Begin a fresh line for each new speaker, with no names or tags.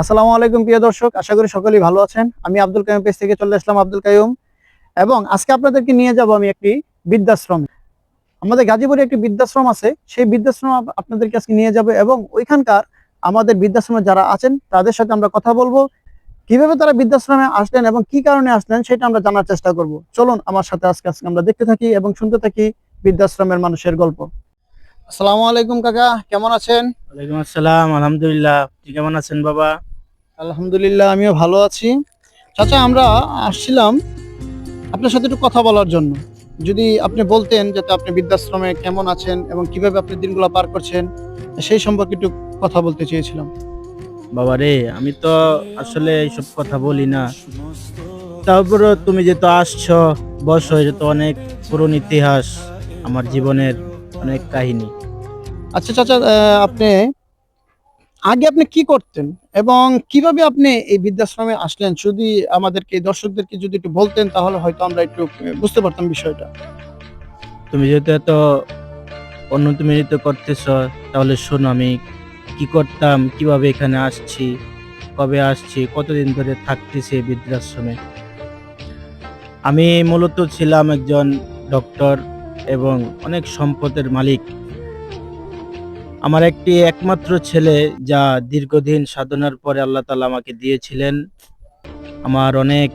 আসসালামু আলাইকুম, প্রিয় দর্শক। আশা করি সকলেই ভালো আছেন। আমি আব্দুল কাইম পেজ থেকে চলে আসলাম আব্দুল কাইম এবং আজকে আপনাদেরকে নিয়ে যাব আমি একটি বৃদ্ধাশ্রম। আমাদের গাজীপুরে একটি বৃদ্ধাশ্রম আছে। সেই বৃদ্ধাশ্রম আপনাদেরকে আজকে নিয়ে যাব এবং ওইখানকার আমাদের বৃদ্ধাশ্রমে যারা আছেন, তাদের সাথে আমরা কথা বলব। কীভাবে তারা বৃদ্ধাশ্রমে আসলেন এবং কি কারণে আসলেন, সেটা আমরা জানার চেষ্টা করব। চলুন, আমার সাথে আজকে আজকে আমরা দেখতে থাকি এবং শুনতে থাকি বৃদ্ধাশ্রমের মানুষের গল্প। আসসালামু আলাইকুম, কাকা। কেমন আছেন?
ওয়ালাইকুম আসসালাম আলহামদুলিল্লাহ। আপনি কেমন আছেন বাবা?
আলহামদুলিল্লাহ আমিও ভালো আছি। চাচা আমরা আসছিলাম আপনার সাথে একটু কথা বলার জন্য। যদি আপনি বলতেন যাতে আপনি বৃদ্ধাশ্রমে কেমন আছেন এবং কীভাবে আপনি দিনগুলো পার করছেন সেই সম্পর্কে একটু কথা বলতে চেয়েছিলাম।
বাবা রে আমি তো আসলে এইসব কথা বলি না। তারপরে তুমি যেহেতু আসছো বয়স হয়ে যেত অনেক পুরনো ইতিহাস আমার জীবনের অনেক কাহিনী।
আচ্ছা চাচা আপনি আগে আপনি কি করতেন এবং কীভাবে আপনি এই বৃদ্ধাশ্রমে আসলেন? যদি আমাদেরকে দর্শকদেরকে যদি একটু বলতেন, তাহলে হয়তো আমরা একটু বুঝতে পারতাম বিষয়টা।
তুমি যেহেতু এত অনুমিত করতেছ, তাহলে শোনো আমি কি করতাম, কীভাবে এখানে আসছি, কবে আসছি, কতদিন ধরে থাকতেছি বৃদ্ধাশ্রমে? আমি মূলত ছিলাম একজন ডক্টর এবং অনেক সম্পদের মালিক। আমার একটি একমাত্র ছেলে যা দীর্ঘদিন সাধনার পরে আল্লাহ তালা আমাকে দিয়েছিলেন। আমার অনেক